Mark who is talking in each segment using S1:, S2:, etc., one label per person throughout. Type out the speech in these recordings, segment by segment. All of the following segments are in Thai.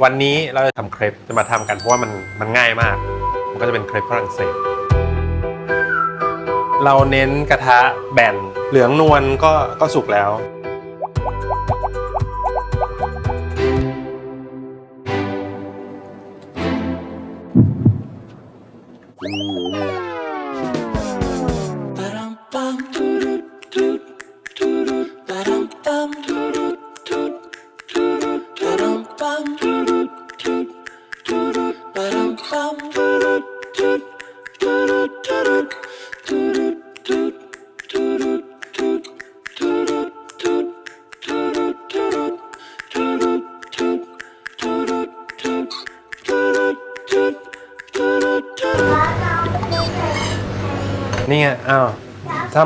S1: วันนี้เราจะทำเครปจะมาทำกันเพราะว่ามันมันง่ายมาก มันก็จะเป็นเครปฝรั่งเศส เราเน้นกระทะแบนเหลืองนวลก็ก็สุกแล้ว
S2: Ba-dum-bum,
S1: นี่ไงอ้าวท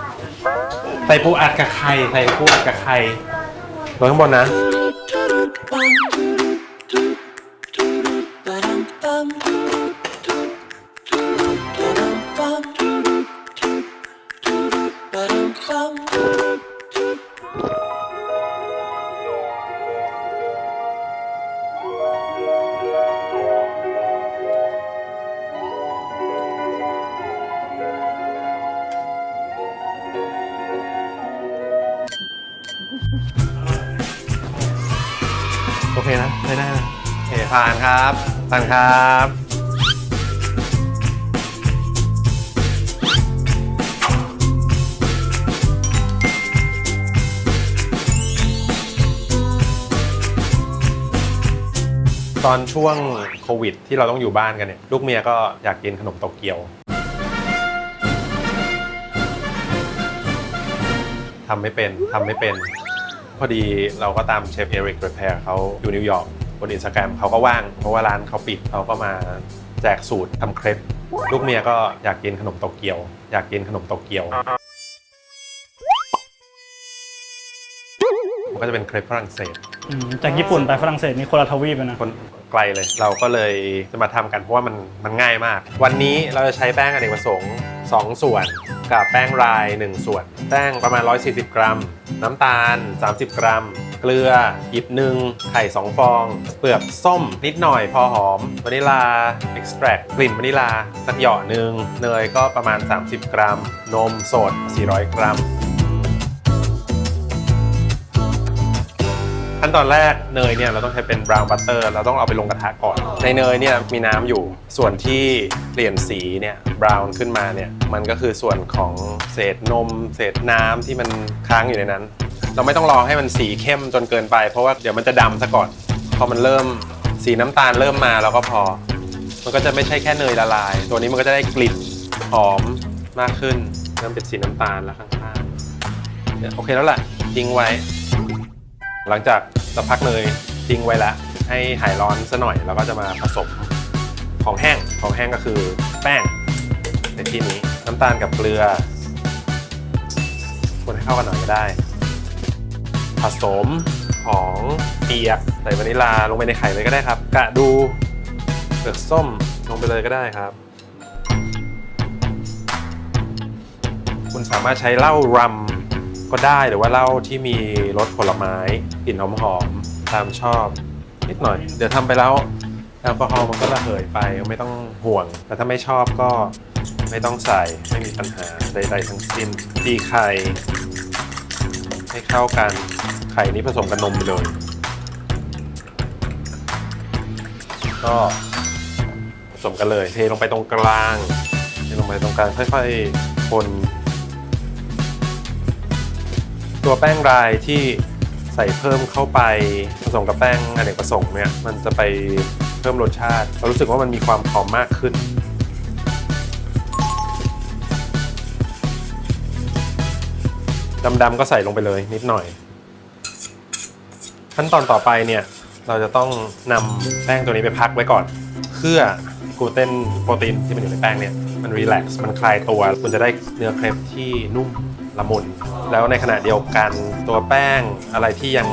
S1: ำใส่ปูอัดกับไข่ใส่ปูอัดกับไข่ลงข้างบนนะโอ ช้ได้นะโอเคผ่านครับผ่านครับตอนช่วงโควิด ที่เราต้องอยู่บ้านกันเนี่ยลูกเมียก็อยากกินขนมโตเกียวทำไม่เป็นทำไม่เป็น พอดีเราก็ตามเชฟเอริกเรแพร์เขาอยู่นิวยอร์กบนอินสตาแกรมเขาก็ว่าง เพราะว่าร้านเขาปิดเขาก็มาแจกสูตรทำเครปลูกเมียก็อยากกินขนมโตเกียว อยากกินขนมโตเกียวมันก็จะเป็นเครปฝรั่งเศส
S3: อืมจากญี่ปุ่นไปฝรั่งเศสนี่คนละทวีปเลยนะ
S1: คนไกลเลย เราก็เลยจะมาทำกันเพราะว่ามันมันง่ายมาก วันนี้เราจะใช้แป้งอเนกประสงค์2ส่วน กับแป้งราย 1 ส่วน แป้งประมาณ 140 กรัม น้ำตาล 30 กรัม เกลือหยิบหนึ่งไข่ 2 ฟอง เปลือกส้มนิดหน่อยพอหอมวานิลาเอ็กซ์แทรกกลิ่นวานิลาสักหยอดหนึ่งเนยก็ประมาณ 30 กรัม นมสด 400 กรัม ขั้นตอนแรกเนยเนี่ยเราต้องใช้เป็นบราวน์บัตเตอร์เราต้องเอาไปลงกระทะก่อน ในเนยเนี่ยมีน้ำอยู่ส่วนที่เปลี่ยนสีเนี่ยบราวน์ขึ้นมาเนี่ยมันก็คือส่วนของเศษนม เศษน้ำที่มันค้างอยู่ในนั้น เราไม่ต้องรอให้มันสีเข้มจนเกินไป เพราะว่าเดี๋ยวมันจะดำซะก่อน พอมันเริ่มสีน้ำตาลเริ่มมาแล้วก็พอ มันก็จะไม่ใช่แค่เนยละลาย ตัวนี้มันก็จะได้กลิ่นหอมมากขึ้นเริ่มเป็นสีน้ำตาลแล้วข้างๆเนี่ยโอเคแล้วแหละทิ้งไว้ หลังจากสักพักเนยทิ้งไว้แล้วให้หายร้อนซะหน่อยแล้วก็จะมาผสมของแห้งของแห้งก็คือแป้งในที่นี้น้ำตาลกับเกลือ คนให้เข้ากันหน่อยก็ได้ ผสมของเปียกใส่วานิลาลงไปในไข่เลยก็ได้ครับ กะดูเปลือกส้มลงไปเลยก็ได้ครับ คุณสามารถใช้เหล้ารัม ก็ได้หรือว่าเหล้าที่มีรสผลไม้กลิ่นหอมๆตามชอบนิดหน่อย เดี๋ยวทำไปแล้วแอลกอฮอล์มันก็ระเหยไปไม่ต้องห่วง แต่ถ้าไม่ชอบก็ไม่ต้องใส่ไม่มีปัญหาใดๆทั้งสิ้นตีไข่ให้เข้ากันไข่นี้ผสมกับนมไปเลย ก็ผสมกันเลย เทลงไปตรงกลางเทลงไปตรงกลางค่อยๆคน ตัวแป้งรายที่ใส่เพิ่มเข้าไปผสมกับแป้งอเนกประสงค์เนี่ยมันจะไปเพิ่มรสชาติเรารู้สึกว่ามันมีความหอมมากขึ้น ดำๆก็ใส่ลงไปเลยนิดหน่อย ขั้นตอนต่อไปเนี่ยเราจะต้องนำแป้งตัวนี้ไปพักไว้ก่อน เพื่อกลูเตนโปรตีนที่มันอยู่ในแป้งเนี่ยมันรีแลกซ์มันคลายตัว คุณจะได้เนื้อเครปที่นุ่ม ละมุน แล้วในขณะเดียวกันตัวแป้งอะไรที่ยัง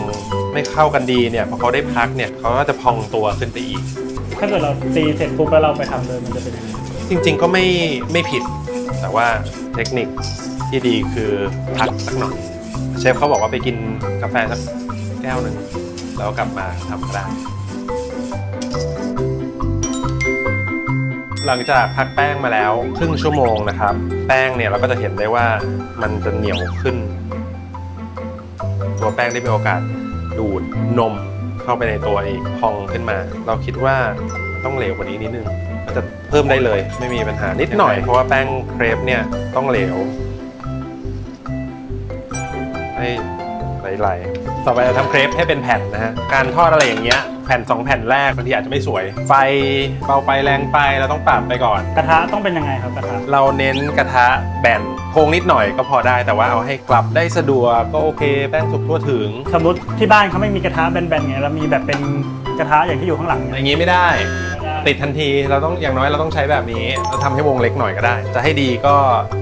S1: ไม่เข้ากันดีเนี่ยพอเขาได้พักเนี่ยเขาก็จะพองตัวขึ้นไปอีก
S3: ถ้าเกิดเราตีเสร็จปุ๊บแล้วเราไปทำเลยมันจะเป็นยังไง
S1: จริงๆก็ไม่ไม่ผิด แต่ว่าเทคนิคที่ดีคือพักสักหน่อยเชฟเขาบอกว่าไปกินกาแฟสักแก้วหนึ่งแล้วกลับมาทำก็ได้ หลังจากพักแป้งมาแล้วครึ่งชั่วโมงนะครับ แป้งเนี่ยเราก็จะเห็นได้ว่ามันจะเหนียวขึ้น ตัวแป้งได้มีโอกาสดูดนมเข้าไปในตัวอีกพองขึ้นมา เราคิดว่ามันต้องเหลวกว่านี้นิดนึงมันจะเพิ่มได้เลยไม่มีปัญหานิดหน่อยเพราะว่าแป้งเครปเนี่ยต้องเหลวให้ไหลๆต่อไปจะทำเครปให้เป็นแผ่นนะฮะการทอดอะไรอย่างเงี้ย แผ่น 2 แผ่นแรกบางทีอาจจะไม่สวย ไฟเบาไปแรงไปเราต้องปรับไปก่อน
S3: กระทะต้องเป็นยังไงครับกระทะ
S1: เราเน้นกระทะแบนโค้งนิดหน่อยก็พอได้แต่ว่าเอาให้กลับได้สะดวกก็โอเคแป้งสุกทั่วถึง
S3: สมมติที่บ้านเขาไม่มีกระทะแบนๆไงแล้วมีแบบเป็นกระทะอย่างที่อยู่ข้างหลัง
S1: อ
S3: เนี่ย
S1: ย่างนี้ไม่ได้ ติดทันทีเราต้องอย่างน้อยเราต้องใช้แบบนี้ เราทำให้วงเล็กหน่อยก็ได้ จะให้ดีก็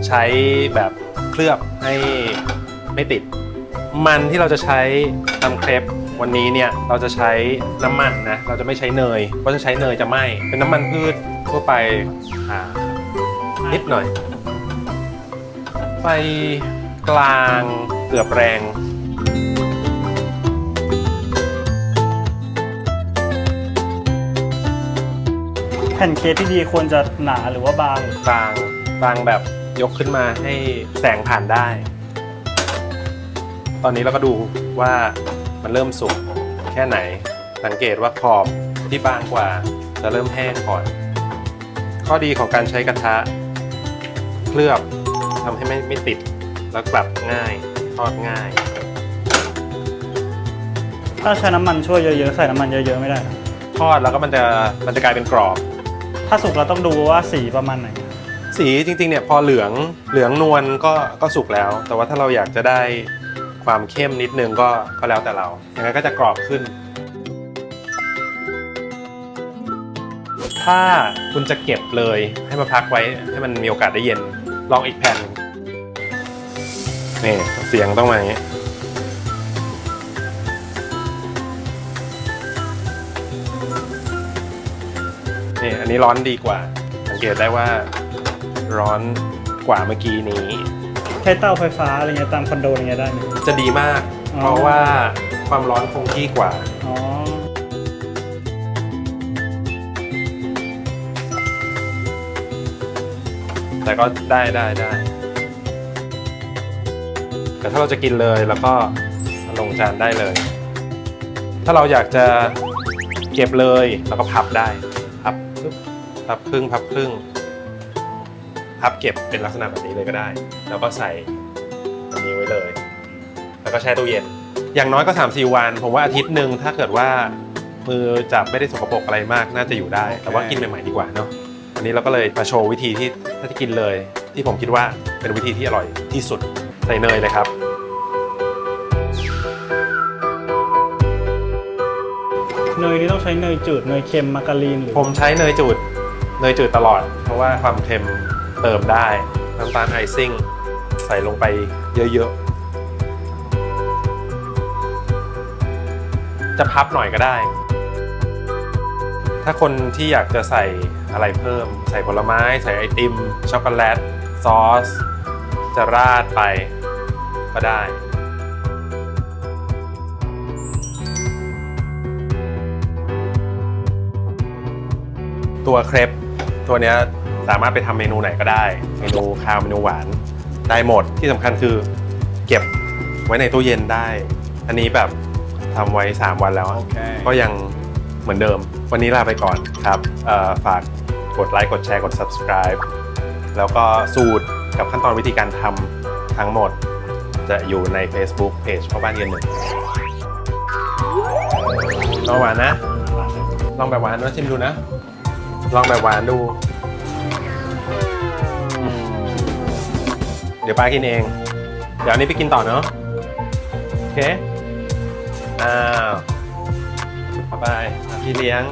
S1: ใช้แบบเคลือบให้ไม่ติด มันที่เราจะใช้ทำเครป วันนี้เนี่ยเราจะใช้น้ำมันนะ เราจะไม่ใช้เนย เพราะจะใช้เนยจะไหม้เป็นน้ำมันพืชทั่วไปอ่านิดหน่อย ไฟกลางเกือบแรง
S3: แผ่นเค้กที่ดีควรจะหนาหรือว่าบาง
S1: บางบางแบบยกขึ้นมาให้แสงผ่านได้ ตอนนี้เราก็ดูว่า มันเริ่มสุกแค่ไหน สังเกตว่าขอบที่บางกว่าจะเริ่มแห้งก่อน ข้อดีของการใช้กระทะ เคลือบทำให้ไม่ไม่ติดแล้วกลับง่ายทอดง่าย
S3: ถ้าใช้น้ำมันช่วยเยอะๆ ใส่น้ำมันเยอะๆ ไม่ได้นะ
S1: ทอดแล้วก็มันจะมันจะกลายเป็นกรอบ
S3: ถ้าสุกเราต้องดูว่าสีประมาณไหน
S1: สีจริงๆเนี่ยพอเหลืองเหลืองนวลก็ก็สุกแล้ว แต่ว่าถ้าเราอยากจะได้ ความเข้มนิดนึงก็ก็แล้วแต่เราอย่างนั้นก็จะกรอบขึ้น ถ้าคุณจะเก็บเลยให้มาพักไว้ให้มันมีโอกาสได้เย็นลองอีกแผ่นนี่เสียงต้องมาอย่างนี้นี่อันนี้ร้อนดีกว่า สังเกตได้ว่าร้อนกว่าเมื่อกี้นี้
S3: ใช้เตาไฟฟ้าอะไรเงี้ยตามคอนโดอะไรเงี้ยได้ไหม
S1: จะดีมาก
S3: อ๋อ
S1: เพราะว่าความร้อนคงที่กว่า
S3: อ๋อ
S1: แต่ก็ได้ได้ได้ แต่ถ้าเราจะกินเลยแล้วก็ลงจานได้เลย ถ้าเราอยากจะเก็บเลยเราก็พับได้ พับปึ๊บพับครึ่งพับครึ่ง พับเก็บเป็นลักษณะแบบนี้เลยก็ได้ แล้วก็ใส่อันนี้ไว้เลย แล้วก็แช่ตู้เย็น อย่างน้อยก็3าสี่วัน ผมว่าอาทิตย์หนึ่งถ้าเกิดว่ามือจับไม่ได้สกปรกอะไรมากน่าจะอยู่ได้ แต่ว่ากินใหม่ๆดีกว่าเนาะวันนี้เราก็เลยมาโชว์วิธีที่ถ้าจะกินเลย ที่ผมคิดว่าเป็นวิธีที่อร่อยที่สุดใส่เนยเลยครับ
S3: เนยนี่ต้องใช้เนยจืดเนยเค็มมาการีนหรือ
S1: ผมใช้เนยจืดเนยจืดตลอด เพราะว่าความเค็ม เติมได้ น้ำตาลไอซิ่ง ใส่ลงไปเยอะๆ จะพับหน่อยก็ได้ ถ้าคนที่อยากจะใส่อะไรเพิ่ม ใส่ผลไม้ ใส่ไอติม ช็อกโกแลต ซอส จะราดไปก็ได้ตัวเครปตัวเนี้ย สามารถไปทำเมนูไหนก็ได้ เมนูคาวเมนูหวานได้หมดที่สำคัญคือเก็บไว้ในตู้เย็นได้ อันนี้แบบทำไว้ 3 วันแล้วอะก็ยังเหมือนเดิม วันนี้ลาไปก่อนครับเอ่อฝากกดไลค์กดแชร์กด subscribe แล้วก็สูตรกับขั้นตอนวิธีการทำทั้งหมดจะอยู่ใน Facebook Page พ่อบ้านเย็นหนึ่งเอาหวานนะ ลองแบบหวานนะชิมดูนะ ลองแบบหวานดู เดี๋ยวป้ากินเอง เดี๋ยวอันนี้ไปกินต่อเนาะโอเค อ้าวไปพี่เลี้ยง